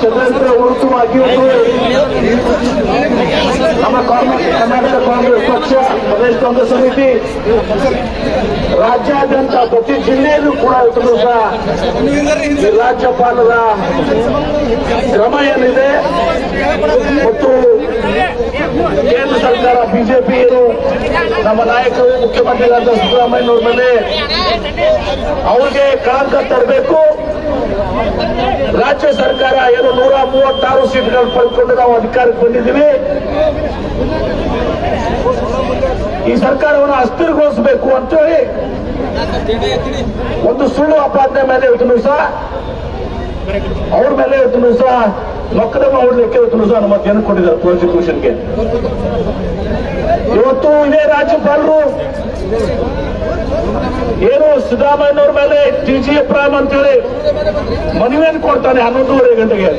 ಷಡ್ಯಂತ್ರ ಉಳಿಸುವಾಗಿ ನಮ್ಮ ಕಾಂಗ್ರೆಸ್, ಕರ್ನಾಟಕ ಕಾಂಗ್ರೆಸ್ ಪಕ್ಷ, ಪ್ರದೇಶ ಕಾಂಗ್ರೆಸ್ ಸಮಿತಿ, ರಾಜ್ಯಾದ್ಯಂತ ಪ್ರತಿ ಜಿಲ್ಲೆಯಲ್ಲೂ ಕೂಡ ಇವತ್ತು ಸಹ ರಾಜ್ಯಪಾಲರ ಕ್ರಮ ಏನಿದೆ? ಮತ್ತು ಕೇಂದ್ರ ಸರ್ಕಾರ, ಬಿಜೆಪಿ ಏನು ನಮ್ಮ ನಾಯಕರು, ಮುಖ್ಯಮಂತ್ರಿಗಳಾದ ಸಿದ್ದರಾಮಯ್ಯನವ್ರ ಮೇಲೆ ಅವ್ರಿಗೆ ಕಳಂಕ ತರಬೇಕು. ರಾಜ್ಯ ಸರ್ಕಾರ ಏನು ನೂರ ಮೂವತ್ತಾರು ಸೀಟ್ಗಳು ಪಡ್ಕೊಂಡು ನಾವು ಅಧಿಕಾರಕ್ಕೆ ಬಂದಿದ್ದೀವಿ. ಈ ಸರ್ಕಾರವನ್ನು ಅಸ್ಥಿರಗೊಳಿಸಬೇಕು ಅಂತ ಹೇಳಿ ಒಂದು ಸುಳ್ಳು ಅಪಾದನೆ ಮೇಲೆ ಇವತ್ತು ಸಹ ಅವ್ರ ಮೇಲೆ ಇವತ್ತು ಸಹ ಮೊಕದ್ದಮೆ ಹೂಡಲಿಕ್ಕೆ ಇವತ್ತು ಅನುಮತಿಯನ್ನು ಕೊಟ್ಟಿದ್ದಾರೆ ಪ್ರಾಸಿಕ್ಯೂಷನ್ಗೆ ಇವತ್ತು ಇದೇ ರಾಜ್ಯಪಾಲರು ಏನು ಸಿದ್ದರಾಮಯ್ಯನವ್ರ ಮೇಲೆ ಟಿ ಜಿ ಅಂತ ಅಂತೇಳಿ ಮನವಿಯನ್ನು ಕೊಡ್ತಾನೆ ಹನ್ನೊಂದೂವರೆ ಗಂಟೆಗೆ.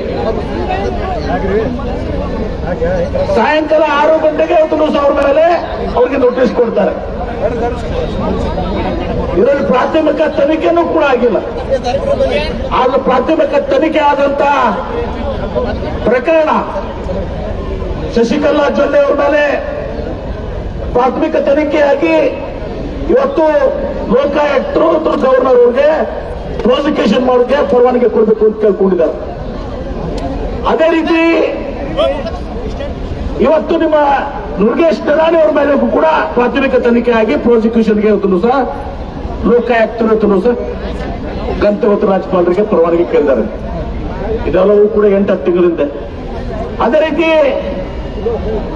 ಸಾಯಂಕಾಲ ಆರು ಗಂಟೆಗೆ ಇವತ್ತು ಸಾವಿರ ಮೇಲೆ ಅವ್ರಿಗೆ ನೋಟಿಸ್ ಕೊಡ್ತಾರೆ. ಇದರಲ್ಲಿ ಪ್ರಾಥಮಿಕ ತನಿಖೆನೂ ಕೂಡ ಆಗಿಲ್ಲ. ಆದ್ರೆ ಪ್ರಾಥಮಿಕ ತನಿಖೆ ಆದಂತ ಪ್ರಕರಣ ಶಶಿಕಲಾ ಜೊಲ್ಲೆ ಅವ್ರ ಮೇಲೆ ಪ್ರಾಥಮಿಕ ತನಿಖೆಯಾಗಿ ಇವತ್ತು ಲೋಕಾಯುಕ್ತರು ಮತ್ತು ಗವರ್ನರ್ ಅವ್ರಿಗೆ ಪ್ರಾಸಿಕ್ಯೂಷನ್ ಮಾಡೋಕೆ ಪರವಾನಗಿ ಕೊಡಬೇಕು ಅಂತ ಕೇಳ್ಕೊಂಡಿದ್ದಾರೆ. ಅದೇ ರೀತಿ ಇವತ್ತು ನಿಮ್ಮ ನುರ್ಗೇಶ್ ನಿರಾಣಿ ಅವ್ರ ಮೇಲೆ ಕೂಡ ಪ್ರಾಥಮಿಕ ತನಿಖೆ ಆಗಿ ಪ್ರಾಸಿಕ್ಯೂಷನ್ಗೆ ಇವತ್ತು ಸಹ ಲೋಕಾಯುಕ್ತರು ಸಹ ಗಂತವತ್ ರಾಜ್ಯಪಾಲರಿಗೆ ಪರವಾನಗಿ ಕೇಳಿದ್ದಾರೆ. ಇದೆಲ್ಲವೂ ಕೂಡ ಎಂಟು ಹತ್ತು ತಿಂಗಳಿಂದ. ಅದೇ ರೀತಿ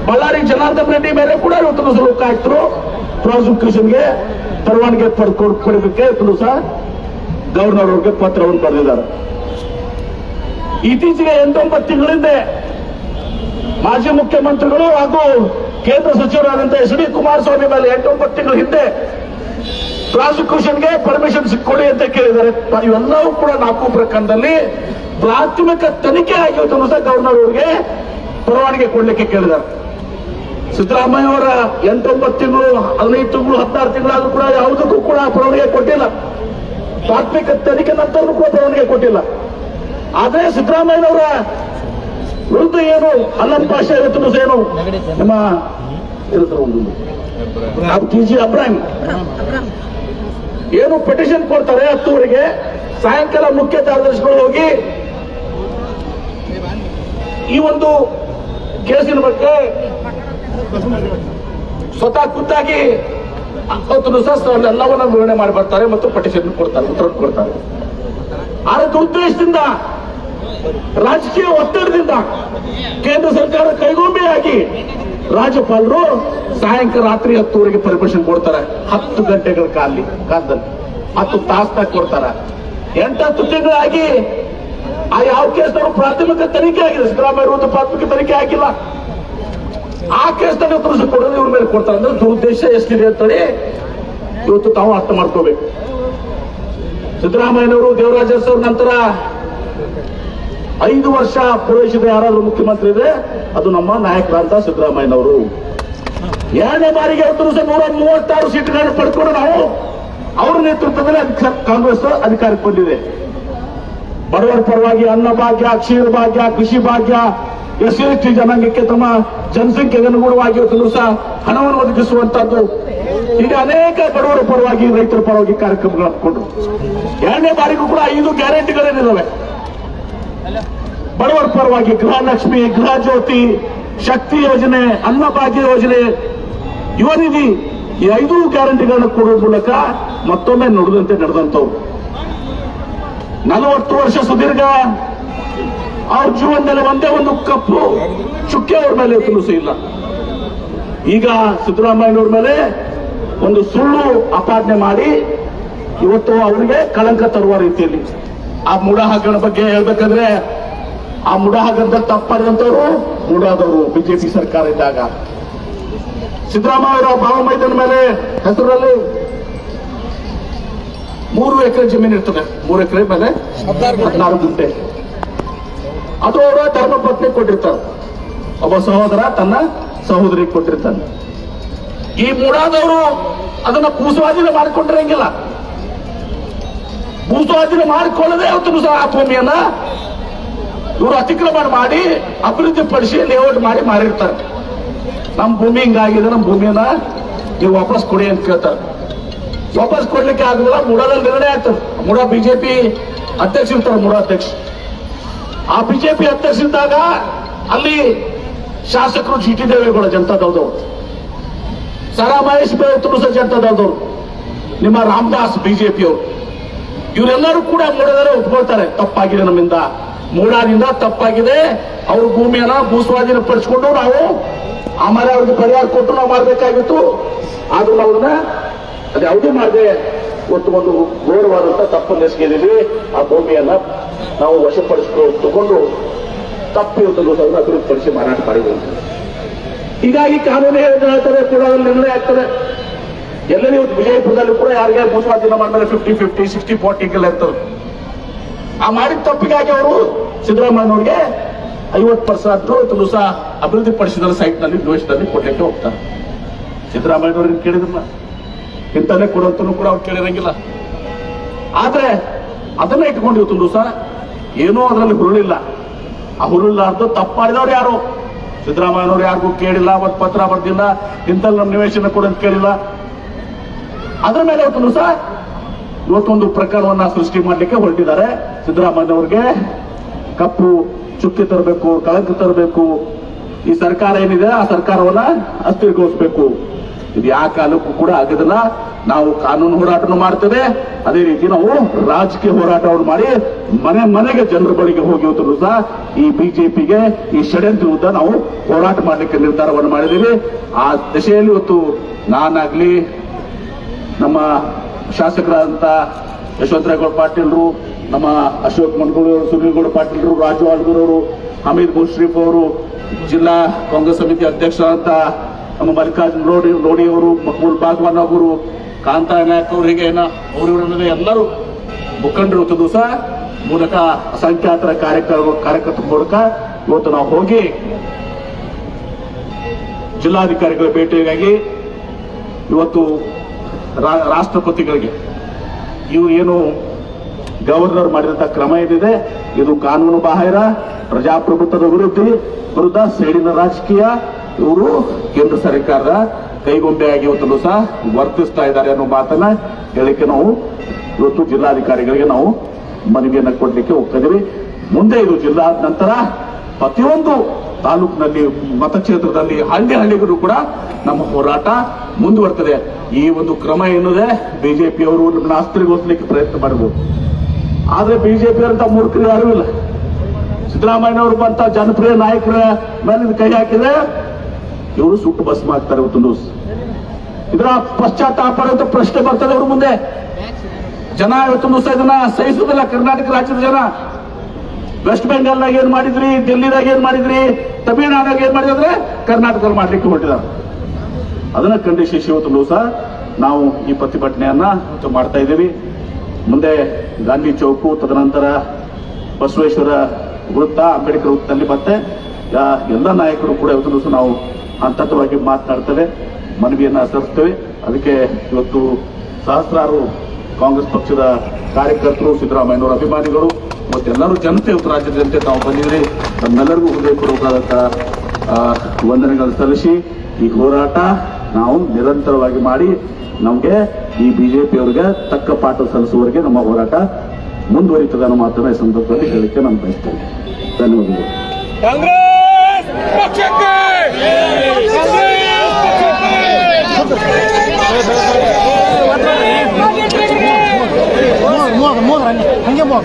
ಬಳ್ಳಾರಿ ಜನಾರ್ದನ್ ರೆಡ್ಡಿ ಮೇಲೆ ಕೂಡ ಇವತ್ತು ಲೋಕಾಯುಕ್ತರು ಪ್ರಾಸಿಕ್ಯೂಷನ್ಗೆ ಪರವಾನಗಿ ಪಡ್ಕೊಂಡು ಕೊಡಬೇಕೆ ಇವತ್ತು ಸಹ ಗವರ್ನರ್ ಅವ್ರಿಗೆ ಪತ್ರವನ್ನು ಬರೆದಿದ್ದಾರೆ. ಇತ್ತೀಚೆಗೆ ಎಂಟೊಂಬತ್ತು ತಿಂಗಳಿಂದ ಮಾಜಿ ಮುಖ್ಯಮಂತ್ರಿಗಳು ಹಾಗೂ ಕೇಂದ್ರ ಸಚಿವರಾದಂತಹ ಎಸ್ ಡಿ ಕುಮಾರಸ್ವಾಮಿ ಮೇಲೆ ಎಂಟೊಂಬತ್ತು ತಿಂಗಳ ಹಿಂದೆ ಪ್ರಾಸಿಕ್ಯೂಷನ್ಗೆ ಪರ್ಮಿಷನ್ ಸಿಕ್ಕೊಳ್ಳಿ ಅಂತ ಕೇಳಿದ್ದಾರೆ. ಇವೆಲ್ಲವೂ ಕೂಡ ನಾಲ್ಕು ಪ್ರಕರಣದಲ್ಲಿ ಪ್ರಾಥಮಿಕ ತನಿಖೆ ಆಗಿತ್ತು ಸಹ ಗವರ್ನರ್ ಅವರಿಗೆ ಪರವಾನಗಿ ಕೊಡಲಿಕ್ಕೆ ಕೇಳಿದ್ದಾರೆ. ಸಿದ್ದರಾಮಯ್ಯ ಅವರ ಎಂಟೊಂಬತ್ತು ತಿಂಗಳು, ಹದಿನೈದು ತಿಂಗಳು, ಹದಿನಾರು ತಿಂಗಳಾದ್ರೂ ಕೂಡ ಯಾವುದಕ್ಕೂ ಕೂಡ ಪರವಾನಗಿ ಕೊಟ್ಟಿಲ್ಲ. ಪ್ರಾಥಮಿಕ ತನಿಖೆ ನಂತರ ಕೂಡ ಪರವಾನಗಿ ಕೊಟ್ಟಿಲ್ಲ. ಆದರೆ ಸಿದ್ದರಾಮಯ್ಯನವರ ವಿರುದ್ಧ ಏನು ಅಲ್ಲಂ ಪಾಷಾ ಇವತ್ತು ಏನು. ನಮ್ಮ ಟಿ ಜಿ ಅಬ್ರಾಹಿಂ. ಏನು ಪಿಟಿಷನ್ ಕೊಡ್ತಾರೆ ಹತ್ತುವರೆಗೆ ಸಾಯಂಕಾಲ ಮುಖ್ಯ ಕಾರ್ಯದರ್ಶಿಗಳು ಹೋಗಿ ಈ ಒಂದು ಕೇಸಿನ ಬಗ್ಗೆ ಸ್ವತಃ ಖುದ್ದಾಗಿ ಎಲ್ಲವನ್ನ ವಿವರಣೆ ಮಾಡಿ ಬರ್ತಾರೆ ಮತ್ತು ಪಟಿಷನ್ ಕೊಡ್ತಾರೆ ಉತ್ತರ ಕೊಡ್ತಾರೆ. ಆದ್ರೆ ಉದ್ದೇಶದಿಂದ ರಾಜಕೀಯ ಒತ್ತಡದಿಂದ ಕೇಂದ್ರ ಸರ್ಕಾರ ಕೈಗೊಂಬೆಯಾಗಿ ರಾಜ್ಯಪಾಲರು ಸಾಯಂಕಾಲ ರಾತ್ರಿ ಹತ್ತುವರೆಗೆ ಪರ್ಮಿಷನ್ ಕೊಡ್ತಾರೆ. ಹತ್ತು ಗಂಟೆಗಳ ಕಾಲಿ ಕಾಲದಲ್ಲಿ. ಹತ್ತು ತಾಸ್ನಾಗ ಎಂಟ ಎಂಟತ್ತು ತಿಂಗಳಾಗಿ ಆ ಯಾವ ಕೇಸ್ನವರು ಪ್ರಾಥಮಿಕ ತನಿಖೆ ಆಗಿದೆ ಸಿದ್ದರಾಮಯ್ಯ ಪ್ರಾಥಮಿಕ ತನಿಖೆ ಆಗಿಲ್ಲ. ಆ ಕೇಸ್ನಾಗ ಪುರುಷ ಕೊಡೋದು ಇವ್ರ ಮೇಲೆ ಕೊಡ್ತಾರೆ. ಅಂದ್ರೆ ದುರುದ್ದೇಶ ಎಷ್ಟಿದೆ ಅಂತೇಳಿ ಇವತ್ತು ತಾವು ಅರ್ಥ ಮಾಡ್ಕೋಬೇಕು. ಸಿದ್ದರಾಮಯ್ಯನವರು, ದೇವರಾಜ ನಂತರ ಐದು ವರ್ಷ ಪೂರೈಸಿದ ಯಾರಾದ್ರೂ ಮುಖ್ಯಮಂತ್ರಿ ಇದೆ ಅದು ನಮ್ಮ ನಾಯಕರಾದ ಸಿದ್ದರಾಮಯ್ಯನವರು. ಎರಡನೇ ಬಾರಿಗೆ ಸಹ ನೂರ ಮೂವತ್ತಾರು ಸೀಟ್ಗಳನ್ನು ಪಡ್ಕೊಂಡು ನಾವು ಅವರ ನೇತೃತ್ವದಲ್ಲಿ ಕಾಂಗ್ರೆಸ್ ಅಧಿಕಾರಕ್ಕೆ ಬಂದಿದೆ. ಬಡವರ ಪರವಾಗಿ ಅನ್ನ ಭಾಗ್ಯ, ಕ್ಷೀರ ಭಾಗ್ಯ, ಕೃಷಿ ಭಾಗ್ಯ ಎಸ್ ಟಿ ಜನಾಂಗಕ್ಕೆ ತಮ್ಮ ಜನಸಂಖ್ಯೆಗೆ ಅನುಗುಣವಾಗಿ ಇವತ್ತು ಸಹ ಹಣವನ್ನು ಒದಗಿಸುವಂತದ್ದು ಈಗ ಅನೇಕ ಬಡವರ ಪರವಾಗಿ ರೈತರ ಪರವಾಗಿ ಕಾರ್ಯಕ್ರಮಗಳು ಹಾಕೊಂಡು ಎರಡನೇ ಬಾರಿಗೂ ಕೂಡ ಐದು ಗ್ಯಾರಂಟಿಗಳೇನಿದಾವೆ. ಬಡವರ ಪರವಾಗಿ ಗೃಹಲಕ್ಷ್ಮಿ ಗೃಹ ಜ್ಯೋತಿ, ಶಕ್ತಿ ಯೋಜನೆ ಅನ್ನಭಾಗ್ಯ ಯೋಜನೆ, ಯುವನಿಧಿ ಈ ಐದು ಗ್ಯಾರಂಟಿಗಳನ್ನು ಕೊಡುವ ಮೂಲಕ ಮತ್ತೊಮ್ಮೆ ನುಡಿದಂತೆ ನಡೆದಂತವು ನಲವತ್ತು ವರ್ಷ ಸುದೀರ್ಘ, ಅವ್ರ ಜೀವನದಲ್ಲಿ ಒಂದೇ ಒಂದು ಕಪ್ಪು ಚುಕ್ಕೆ ಅವ್ರ ಮೇಲೆ ತುಂಬಿಸಿ ಇಲ್ಲ. ಈಗ ಸಿದ್ದರಾಮಯ್ಯನವ್ರ ಮೇಲೆ ಒಂದು ಸುಳ್ಳು ಅಪಾದನೆ ಮಾಡಿ ಇವತ್ತು ಅವರಿಗೆ ಕಳಂಕ ತರುವ ರೀತಿಯಲ್ಲಿ ಆ ಮುಡ ಹಾಕೋಣ ಬಗ್ಗೆ ಹೇಳ್ಬೇಕಂದ್ರೆ ಆ ಮುಡ ಹಾಕಂತ ತಪ್ಪಾದಂತವರು ಮುಡಾದವರು ಬಿಜೆಪಿ ಸರ್ಕಾರ ಇದ್ದಾಗ. ಸಿದ್ದರಾಮಯ್ಯ ಬಾವ ಮೈದಾನ ಮೇಲೆ ಹೆಸರಲ್ಲಿ ಮೂರು ಎಕರೆ ಜಮೀನು ಇರ್ತದೆ. ಮೂರು ಎಕರೆ ಮೇಲೆ ಹದಿನಾರು ಗುಂಟೆ. ಅದು ಅವರ ಧರ್ಮ ಪತ್ನಿ ಕೊಟ್ಟಿರ್ತಾರೆ ಒಬ್ಬ ಸಹೋದರ ತನ್ನ ಸಹೋದರಿಗೆ ಕೊಟ್ಟಿರ್ತಾನೆ. ಈ ಮುಡಾದವರು ಅದನ್ನ ಭೂಸ್ವಾಧೀನ ಮಾಡಿಕೊಂಡಿರಂಗಿಲ್ಲ ಭೂಸ್ವಾಧೀನ ಮಾಡಿಕೊಳ್ಳದೆ ಅವತ್ತು ಸಹ ಆ ಭೂಮಿಯನ್ನ ಇವರು ಅತಿಕ್ರಮಣ ಮಾಡಿ ಅಭಿವೃದ್ಧಿ ಪಡಿಸಿ ಲೇಔಟ್ ಮಾಡಿ ಮಾರಿರ್ತಾರೆ. ನಮ್ಮ ಭೂಮಿ ಹಿಂಗಾಗಿದೆ ನಮ್ಮ ಭೂಮಿಯನ್ನ ನೀವು ವಾಪಸ್ ಕೊಡಿ ಅಂತ ಕೇಳ್ತಾರೆ. ವಾಪಸ್ ಕೊಡ್ಲಿಕ್ಕೆ ಆಗುದಿಲ್ಲ ಮುಡಾದಲ್ಲಿ ನಿರ್ಣಯ ಆಗ್ತದೆ ಮುಡ ಬಿಜೆಪಿ ಅಧ್ಯಕ್ಷ ಇರ್ತಾರೆ, ಮುಡ ಅಧ್ಯಕ್ಷ. ಆ ಬಿಜೆಪಿ ಅಧ್ಯಕ್ಷ ಇದ್ದಾಗ ಅಲ್ಲಿ ಶಾಸಕರು ಜಿ ಟಿ ದೇವೇಗೌಡ ಜನತಾದವ್ರದವ್ರು ಸರಾ ಮಹೇಶ್ ಬೇ ಜನತಾ ಜನತಾದವ್ರದವ್ರು ನಿಮ್ಮ ರಾಮದಾಸ್ ಬಿಜೆಪಿಯವರು. ಇವರೆಲ್ಲರೂ ಕೂಡ ಮೂಡದರೆ ಒಪ್ಕೊಳ್ತಾರೆ ತಪ್ಪಾಗಿದೆ ನಮ್ಮಿಂದ. ಮೂಡಾದಿಂದ ತಪ್ಪಾಗಿದೆ. ಅವ್ರ ಭೂಮಿಯನ್ನ ಭೂಸ್ವಾಧೀನ ಪಡಿಸ್ಕೊಂಡು ನಾವು ಆಮೇಲೆ ಅವ್ರಿಗೆ ಪರಿಹಾರ ಕೊಟ್ಟು ನಾವು ಮಾಡಬೇಕಾಗಿತ್ತು. ಆದ್ರೂ ನಾವು ಅದನ್ನ ಅದು ಯಾವುದೂ ಮಾಡದೆ ಇವತ್ತು ಒಂದು ಘೋರವಾದಂತ ತಪ್ಪನ್ನು ಎಸಗಿದ್ದೀವಿ ಆ ಭೂಮಿಯನ್ನ ನಾವು ವಶಪಡಿಸ್ಕೊ ತಗೊಂಡು ತಪ್ಪು ಇವತ್ತು ಅಭಿವೃದ್ಧಿಪಡಿಸಿ ಮಾರಾಟ ಮಾಡಿದ್ವಿ ಹೀಗಾಗಿ ಕಾನೂನು ಹೇಳ್ತಾರೆ, ಕೂಡ ನಿರ್ಣಯ ಆಗ್ತದೆ. ಎಲ್ಲರೂ ಇವತ್ತು ವಿಜಯಪುರದಲ್ಲಿ ಕೂಡ ಯಾರಿಗೆ ಭೂಸ್ವಾಧೀನ ಮಾಡಿದ್ರೆ ಫಿಫ್ಟಿ ಫಿಫ್ಟಿ ಸಿಕ್ಸ್ಟಿ ಫಾರ್ಟಿಗೆಲ್ಲ ಇರ್ತದೆ ಆ ಮಾಡಿದ ತಪ್ಪಿಗಾಗಿ ಅವರು ಸಿದ್ದರಾಮಯ್ಯನವ್ರಿಗೆ ಐವತ್ತು ಪರ್ಸೆಂಟ್ ತುಲಸ ಅಭಿವೃದ್ಧಿ ಪಡಿಸಿದ ಸೈಟ್ನಲ್ಲಿ ದ್ವೇಷದಲ್ಲಿ ಕೊಡ್ಲಿಕ್ಕೆ ಹೋಗ್ತಾರೆ. ಸಿದ್ದರಾಮಯ್ಯನವ್ರಿಗೆ ಕೇಳಿದ್ರಲ್ಲ ಇಂಥಲ್ಲೇ ಕೊಡುವಂತೂ ಕೂಡ ಅವ್ರು ಕೇಳಿರಂಗಿಲ್ಲ. ಆದ್ರೆ ಅದನ್ನ ಇಟ್ಕೊಂಡು ಇವತ್ತು ದಿವಸ ಏನೋ ಅದರಲ್ಲಿ ಹುರುಳಿಲ್ಲ. ಆ ಹುರುಳಿಲ್ಲಾರ್ದು ತಪ್ಪು ಮಾಡಿದವ್ರು ಯಾರು? ಸಿದ್ದರಾಮಯ್ಯನವ್ರು ಯಾರಿಗೂ ಕೇಳಿಲ್ಲ, ಅವತ್ತು ಪತ್ರ ಬರ್ದಿಲ್ಲ ಇಂಥಲ್ಲಿ ನಮ್ಮ ನಿವೇಶನ ಕೊಡು ಅಂತ ಕೇಳಿಲ್ಲ. ಅದ್ರ ಮೇಲೆ ಅವತ್ತು ಸಹ ಇವತ್ತೊಂದು ಪ್ರಕರಣವನ್ನ ಸೃಷ್ಟಿ ಮಾಡಲಿಕ್ಕೆ ಹೊರಟಿದ್ದಾರೆ. ಸಿದ್ದರಾಮಯ್ಯ ಅವ್ರಿಗೆ ಕಪ್ಪು ಚುಕ್ಕಿ ತರಬೇಕು, ಕಳಂಕ ತರಬೇಕು. ಈ ಸರ್ಕಾರ ಏನಿದೆ, ಆ ಸರ್ಕಾರವನ್ನ ಅಸ್ಥಿರಗೊಳಿಸಬೇಕು. ಇದು ಯಾವ ಕಾಲಕ್ಕೂ ಕೂಡ ಆಗೋದಿಲ್ಲ. ನಾವು ಕಾನೂನು ಹೋರಾಟನು ಮಾಡ್ತೇವೆ. ಅದೇ ರೀತಿ ನಾವು ರಾಜಕೀಯ ಹೋರಾಟವನ್ನು ಮಾಡಿ ಮನೆ ಮನೆಗೆ ಜನರ ಬಳಿಗೆ ಹೋಗಿ ಇವತ್ತು ಸಹ ಈ ಬಿಜೆಪಿಗೆ ಈ ಷಡ್ಯಂತ್ರ ವಿರುದ್ಧ ನಾವು ಹೋರಾಟ ಮಾಡಲಿಕ್ಕೆ ನಿರ್ಧಾರವನ್ನು ಮಾಡಿದ್ದೀವಿ. ಆ ದಿಶೆಯಲ್ಲಿ ಇವತ್ತು ನಾನಾಗ್ಲಿ ನಮ್ಮ ಶಾಸಕರಾದಂಥ ಯಶವಂತರಾಯಗೌಡ ಪಾಟೀಲ್ರು, ನಮ್ಮ ಅಶೋಕ್ ಮನ್ಗೂರು ಸುನೀಲ್ಗೌಡ ಪಾಟೀಲ್ರು, ರಾಜು ಆಳ್ಗೂರವರು ಹಮೀದ್ ಮುಶ್ರೀಫ್ ಅವರು, ಜಿಲ್ಲಾ ಕಾಂಗ್ರೆಸ್ ಸಮಿತಿ ಅಧ್ಯಕ್ಷರಾದಂಥ ನಮ್ಮ ಮಲ್ಲಿಕಾರ್ಜುನ್ ರೋಡಿ ರೋಡಿ ಅವರು, ಮಕ್ಬೂಲ್ ಬಾಗ್ವಾನ್ ಅವರು ಕಾಂತಾ ನಾಯಕ್ ಅವರು ಹೀಗೆ ಏನ ಎಲ್ಲರೂ ಮುಖಂಡರು ದಿವಸ ಮೂಲಕ ಅಸಂಖ್ಯಾತರ ಕಾರ್ಯಕ್ರಮ ಕಾರ್ಯಕರ್ತರ ಮೂಲಕ ಇವತ್ತು ನಾವು ಹೋಗಿ ಜಿಲ್ಲಾಧಿಕಾರಿಗಳ ಭೇಟಿಗಾಗಿ ಇವತ್ತು ರಾಷ್ಟ್ರಪತಿಗಳಿಗೆ. ಇವರು ಏನು ಗವರ್ನರ್ ಮಾಡಿದಂಥ ಕ್ರಮ ಏನಿದೆ? ಇದು ಕಾನೂನು ಬಾಹಿರ, ಪ್ರಜಾಪ್ರಭುತ್ವದ ವಿರುದ್ಧ ವಿರುದ್ಧ ಸೇಡಿನ ರಾಜಕೀಯ. ಇವರು ಕೇಂದ್ರ ಸರ್ಕಾರದ ಕೈಗೊಂಬೆಯಾಗಿ ಇವತ್ತು ಸಹ ವರ್ತಿಸ್ತಾ ಇದ್ದಾರೆ ಅನ್ನೋ ಮಾತನ್ನ ಹೇಳಿಕೆ ನಾವು ಇವತ್ತು ಜಿಲ್ಲಾಧಿಕಾರಿಗಳಿಗೆ ನಾವು ಮನವಿಯನ್ನು ಕೊಡಲಿಕ್ಕೆ ಹೋಗ್ತಾ ಮುಂದೆ ಇದು ಜಿಲ್ಲಾ ಆದ ನಂತರ ಪ್ರತಿಯೊಂದು ತಾಲೂಕಿನಲ್ಲಿ ಮತಕ್ಷೇತ್ರದಲ್ಲಿ ಹಳ್ಳಿ ಹಳ್ಳಿಗೂ ಕೂಡ ನಮ್ಮ ಹೋರಾಟ ಮುಂದುವರ್ತದೆ. ಈ ಒಂದು ಕ್ರಮ ಏನಿದೆ ಬಿಜೆಪಿಯವರು ನಮ್ಮನ್ನ ಅಸ್ತ್ರಿಗೊಳಿಸಲಿಕ್ಕೆ ಪ್ರಯತ್ನ ಮಾಡಬಹುದು. ಆದ್ರೆ ಅಂತ ಮೂರ್ಖರು ಯಾರೂ ಇಲ್ಲ. ಸಿದ್ದರಾಮಯ್ಯನವರು ಬಂತ ಜನಪ್ರಿಯ ನಾಯಕರ ಮೇಲೆ ಕೈ ಹಾಕಿದ್ರೆ ಇವರು ಸುಟ್ಟು ಬಸ್ ಮಾಡ್ತಾರೆ ಇವತ್ತು ಇದರ ಪಶ್ಚಾತ್ತಾಪ ಅಂತ ಪ್ರಶ್ನೆ ಬರ್ತದೆ ಅವ್ರ ಮುಂದೆ. ಜನ ಇವತ್ತು ಇದನ್ನ ಸಹಿಸುದಿಲ್ಲ ಕರ್ನಾಟಕ ರಾಜ್ಯದ ಜನ ವೆಸ್ಟ್ ಬೆಂಗಾಲ್ನಾಗ ಏನ್ ಮಾಡಿದ್ರಿ? ದಿಲ್ಲಿದಾಗ ಏನ್ ಮಾಡಿದ್ರಿ? ತಮಿಳುನಾಡಾಗ ಏನ್ ಮಾಡಿದ್ರೆ ಕರ್ನಾಟಕದಲ್ಲಿ ಮಾಡ್ಲಿಕ್ಕೆ ಹೊರಟಿದ್ದಾರೆ. ಅದನ್ನ ಖಂಡಿಸಿ ಇವತ್ತು ಸಹ ನಾವು ಈ ಪ್ರತಿಭಟನೆಯನ್ನ ಮಾಡ್ತಾ ಇದ್ದೀವಿ. ಮುಂದೆ ಗಾಂಧಿ ಚೌಕು, ತದನಂತರ ಬಸವೇಶ್ವರ ವೃತ್ತ, ಅಂಬೇಡ್ಕರ್ ವೃತ್ತದಲ್ಲಿ ಮತ್ತೆ ಎಲ್ಲ ನಾಯಕರು ಕೂಡ ಇವತ್ತು ದಿವಸ ನಾವು ಹಂತವಾಗಿ ಮಾತನಾಡ್ತೇವೆ, ಮನವಿಯನ್ನ ಸಲ್ಲಿಸ್ತೇವೆ. ಅದಕ್ಕೆ ಇವತ್ತು ಸಹಸ್ರಾರು ಕಾಂಗ್ರೆಸ್ ಪಕ್ಷದ ಕಾರ್ಯಕರ್ತರು, ಸಿದ್ದರಾಮಯ್ಯನವರ ಅಭಿಮಾನಿಗಳು ಮತ್ತೆಲ್ಲರೂ ಜನತೆ ರಾಜ್ಯದ ಜನತೆ ತಾವು ಬಂದಿದ್ರಿ ನಮ್ಮೆಲ್ಲರಿಗೂ ಹೃದಯಪೂರ್ವಕವಾದಂತ ವಂದನೆಗಳು ವಂದನೆಗಳನ್ನು ಸಲ್ಲಿಸಿ ಈ ಹೋರಾಟ ನಾವು ನಿರಂತರವಾಗಿ ಮಾಡಿ ನಮಗೆ ಈ ಬಿಜೆಪಿಯವರಿಗೆ ತಕ್ಕ ಪಾಠ ಸಲ್ಲಿಸುವವರಿಗೆ ನಮ್ಮ ಹೋರಾಟ ಮುಂದುವರಿತದೆ ಅನ್ನೋ ಮಾತನ್ನ ಈ ಸಂದರ್ಭದಲ್ಲಿ ಹೇಳಿಕೆ ನಾನು ಬಯಸ್ತೇನೆ ಧನ್ಯವಾದಗಳು. ಕಾಂಗ್ರೆಸ್ 怎么了？你肯定没。